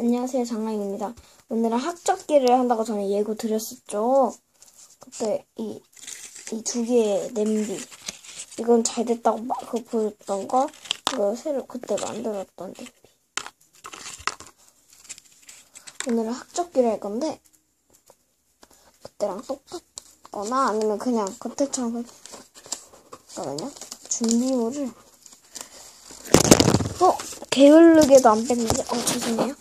안녕하세요, 장랑입니다. 오늘은 학적기를 한다고 저는 예고 드렸었죠. 그때 이, 이 두 개의 냄비. 이건 잘 됐다고 막 그거 보였던 거. 이거 새로 그때 만들었던 냄비. 오늘은 학적기를 할 건데, 그때랑 똑같거나 아니면 그냥 그때처럼 했거든요. 준비물을 어? 게을르게도 안 뺐는데 어 죄송해요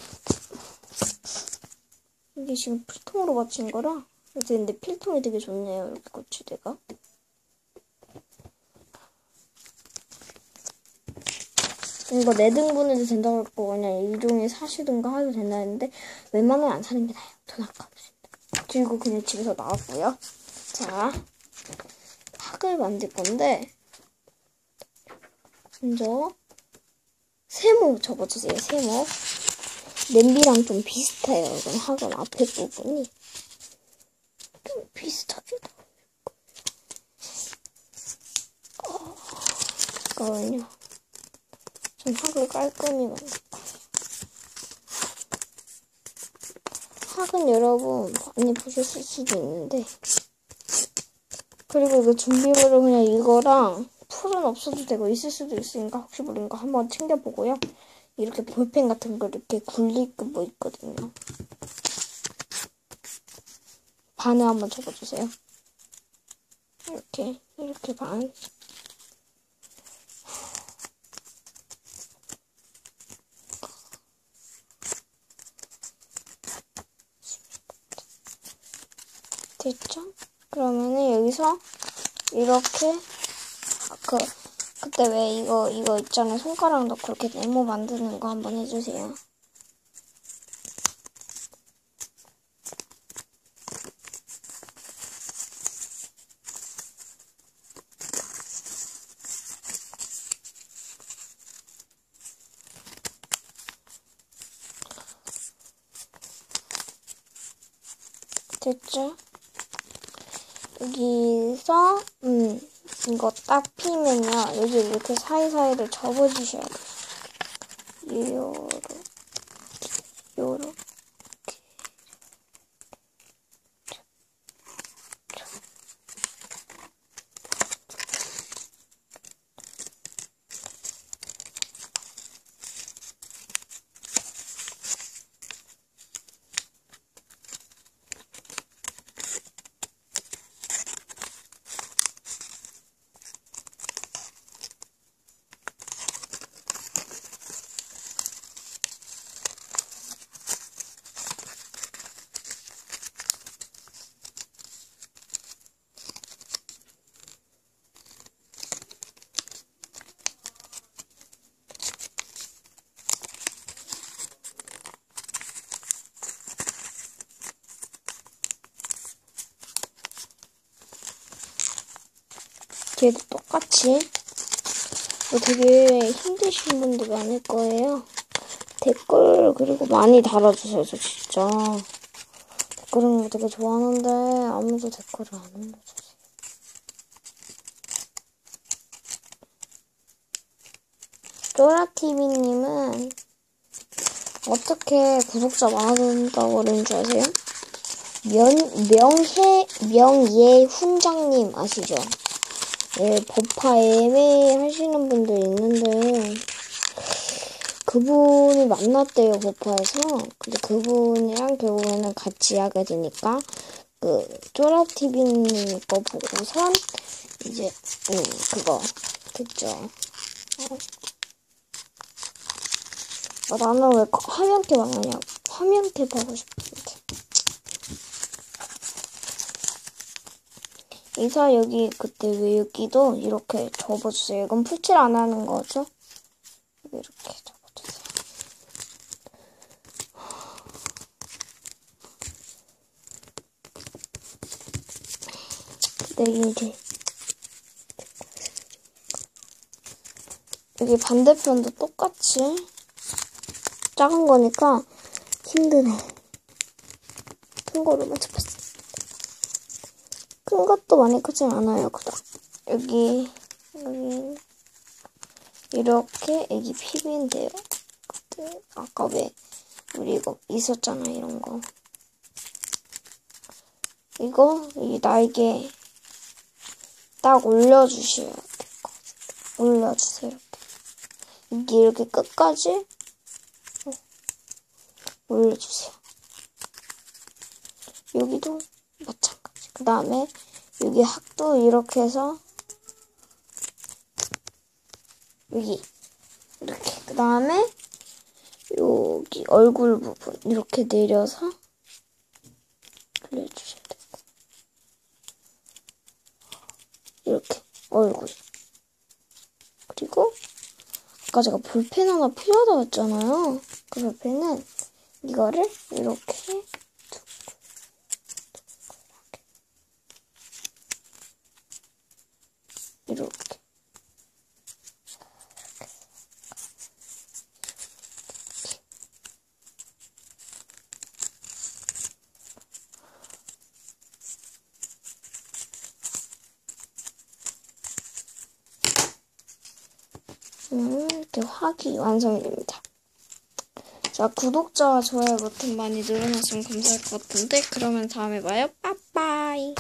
이게 지금 필통으로 맞춘 거라 근데 필통이 되게 좋네요 이렇게 고치대가 이거 네 등분 해도 된다고 했고 그냥 일종의 사시든가 해도 된다 했는데 웬만하면 안 사는 게 나아요 돈 아까워진다 그리고 그냥 집에서 나왔고요 자 학을 만들 건데 먼저 세모 접어주세요. 세모. 냄비랑 좀 비슷해요. 이건 학원 앞에 부분이 좀 나올 거예요. 어, 잠깐만요. 좀 학을 깔끔히 만들까. 학은 여러분 많이 보셨을 수도 있는데 그리고 그 준비물은 그냥 이거랑 풀은 없어도 되고 있을 수도 있으니까 혹시 모르니까 한번 챙겨보고요. 이렇게 볼펜 같은 거 이렇게 거뭐 있거든요. 반을 한번 접어주세요. 이렇게 이렇게 반. 됐죠? 그러면은 여기서 이렇게 그 그때 왜 이거 이거 있잖아요 손가락 넣고 이렇게 네모 만드는 거 한번 해주세요. 됐죠? 여기서 음 이거 딱 피면요. 여기 이렇게 사이사이를 접어주셔야 돼요. 요렇게, 요렇게. 걔도 똑같이 뭐 되게 힘드신 분들 많을 거예요. 댓글 그리고 많이 달아주세요. 저 진짜 댓글은 거 되게 좋아하는데 아무도 댓글을 안 올려주세요. 쪼라TV님은 어떻게 구독자 많아진다고 그러는 줄 아세요? 면, 명해, 명예 훈장님 아시죠? 예, 법화 애매 하시는 분들 있는데, 그분이 만났대요, 법화에서. 근데 그분이랑 결국에는 같이 하게 되니까, 그, 쪼라TV님 거 보고선, 이제, 음, 그거, 됐죠. 어. 아, 나는 왜 화면 캡 안 하냐고. 화면 캡 하고 싶은 이사 여기 그때 왜 여기도 이렇게 접어주세요. 이건 풀칠 안 하는 거죠? 이렇게 접어주세요. 네, 이제 여기 반대편도 똑같이 작은 거니까 힘드네. 큰 거로만 접었어. 큰 것도 많이 크진 않아요. 그다 여기 여기 이렇게 애기 피부인데요. 그때 아까 왜 우리 이거 있었잖아 이런 거. 이거 이 날개 딱 올려주셔야 될 것 같아요. 올려주세요. 이게 이렇게 끝까지 어, 올려주세요. 여기도 마찬가지. 그 다음에 여기 학도 이렇게 해서 여기 이렇게 그 다음에 여기 얼굴 부분 이렇게 내려서 그려주셔야 되고 이렇게 얼굴. 그리고 아까 제가 볼펜 하나 필요하다고 했잖아요. 그 볼펜은 이거를 이렇게 음, 이렇게 확이 완성이 됩니다. 자, 구독자와 좋아요 버튼 많이 늘어났으면 감사할 것 같은데, 그러면 다음에 봐요. 빠빠이.